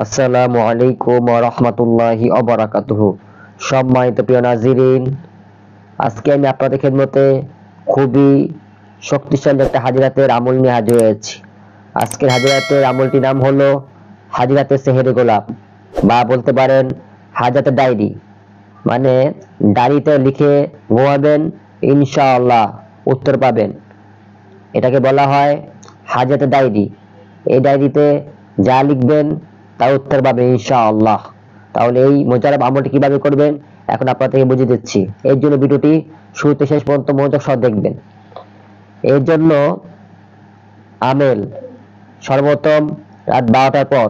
আসসালামু আলাইকুম রহমতুল্লাহি অবরাকাতুহু সম্মানিত প্রিয় নাজিরিন, আজকে আমি আপনাদের খেদমতে খুবই শক্তিশালী একটা হাজিরাতের আমল নিয়ে হাজির হয়েছি। আজকের হাজিরাতের আমলটির নাম হলো হাজিরাতের সেহেরে গোলাপ বা বলতে পারেন হাজাতের ডায়েরি। মানে ডায়েরিতে লিখে ঘুমাবেন, ইনশাআল্লাহ উত্তর পাবেন। এটাকে বলা হয় হাজাতে ডায়েরি। এই ডায়েরিতে যা লিখবেন তার উত্তর পাবেন ইনশাআল্লাহ। তাহলে এই মোজারব আমলটি কীভাবে করবেন? এখন আপনাদেরকে বুঝিয়ে দিচ্ছি। এর জন্য ভিডিওটি শুরুতে শেষ পর্যন্ত মনোযোগ সহ দেখবেন। এর জন্য আমেল সর্বপ্রথম রাত বারোটার পর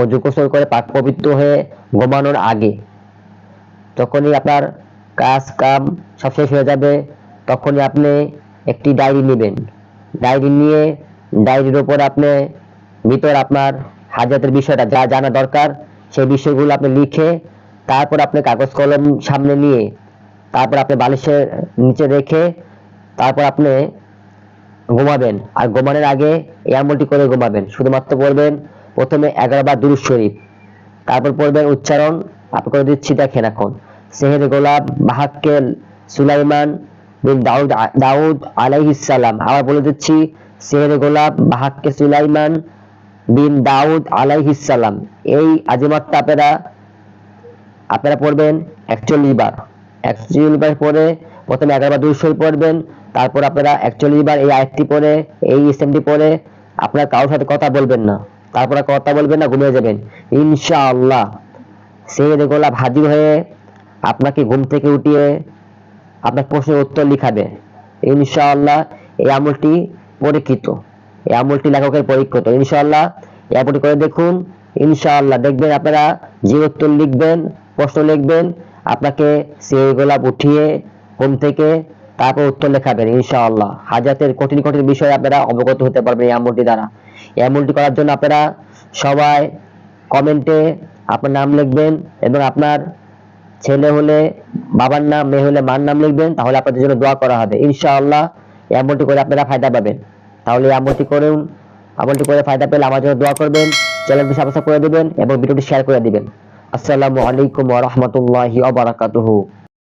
অজু গোসল করে পাক পবিত্র হয়ে ঘুমানোর আগে। যখনই আপনার কাজ, কাম সব শেষ হয়ে যাবে, তখনই আপনি একটি ডায়েরি নেবেন। ডায়েরি নিয়ে, ডায়েরির উপর আপনি ভিতর আপনার হাজাতের বিষয়টা যা জানা দরকার, সেই বিষয়গুলো আপনি লিখে তারপর আপনি কাগজ কলম সামনে নিয়ে তারপর আপনি বালিশের নিচে রেখে তারপর আপনি ঘুমাবেন। আর ঘুমানোর আগে এই আমলটি করে ঘুমাবেন। শুধুমাত্র পড়বেন প্রথমে এগারো বার দুরুদ শরীফ। তারপর পড়বেন উচ্চারণ আপনি করে দিচ্ছি, দেখেন এখন। সেহের গোলাপ মাহাক্কেল সুলাইমান বিন দাউদ দাউদ আলাইহিস সালাম। আবার বলে দিচ্ছি সেহের গোলাপ মাহাক্কে সুলাইমান বিন দাউদ আলাইহিস সালাম। এই আজিমাতটা আপনারা আপনারা পড়বেন একচল্লিশ বার। একচল্লিশ বার পরে প্রথমে এগারো বার দুশো পড়বেন, তারপর আপনারা একচল্লিশ বার এই আয়াতটি পড়ে, এই ইসলামটি পড়ে, আপনারা কারোর সাথে কথা বলবেন না। তারপর কথা বলবেন না, ঘুমিয়ে যাবেন। ইনশাআল্লাহ সেই গোলাপ হাজির হয়ে আপনাকে ঘুম থেকে উঠিয়ে আপনার প্রশ্নের উত্তর লিখাবে। ইনশাআল্লাহ, এই আমলটি পরীক্ষিত। এই আমলটি লেখকের পরীক্ষিত ইনশাআল্লাহ এই করে দেখুন। ইনশাআল্লাহ দেখবেন আপনারা যে উত্তর লিখবেন, প্রশ্ন লিখবেন, আপনাকে সেই গোলাপ উঠিয়ে ঘুম থেকে তারপর উত্তর লেখাবেন, ইনশাআল্লাহ। হাজাতের কঠিন কঠিন বিষয়ে আপনারা অবগত হতে পারবেন এই আমলটি দ্বারা। এই আমলটি করার জন্য আপনারা সবাই কমেন্টে আপনার নাম লিখবেন এবং আপনার ছেলে হলে বাবার নাম, মেয়ে হলে মার নাম লিখবেন, তাহলে আপনাদের জন্য দোয়া করা হবে। ইনশাআল্লাহ এই আমলটি করে আপনারা ফায়দা পাবেন। তাহলে আমলটি করুন। আমলটি করে ফায়দা পেলে আমার জন্য দোয়া করবেন, চ্যানেলটি সাবস্ক্রাইব করে দিবেন এবং ভিডিওটি শেয়ার করে দিবেন। আসসালামু আলাইকুম ওয়া রাহমাতুল্লাহি ওয়া বারাকাতুহু।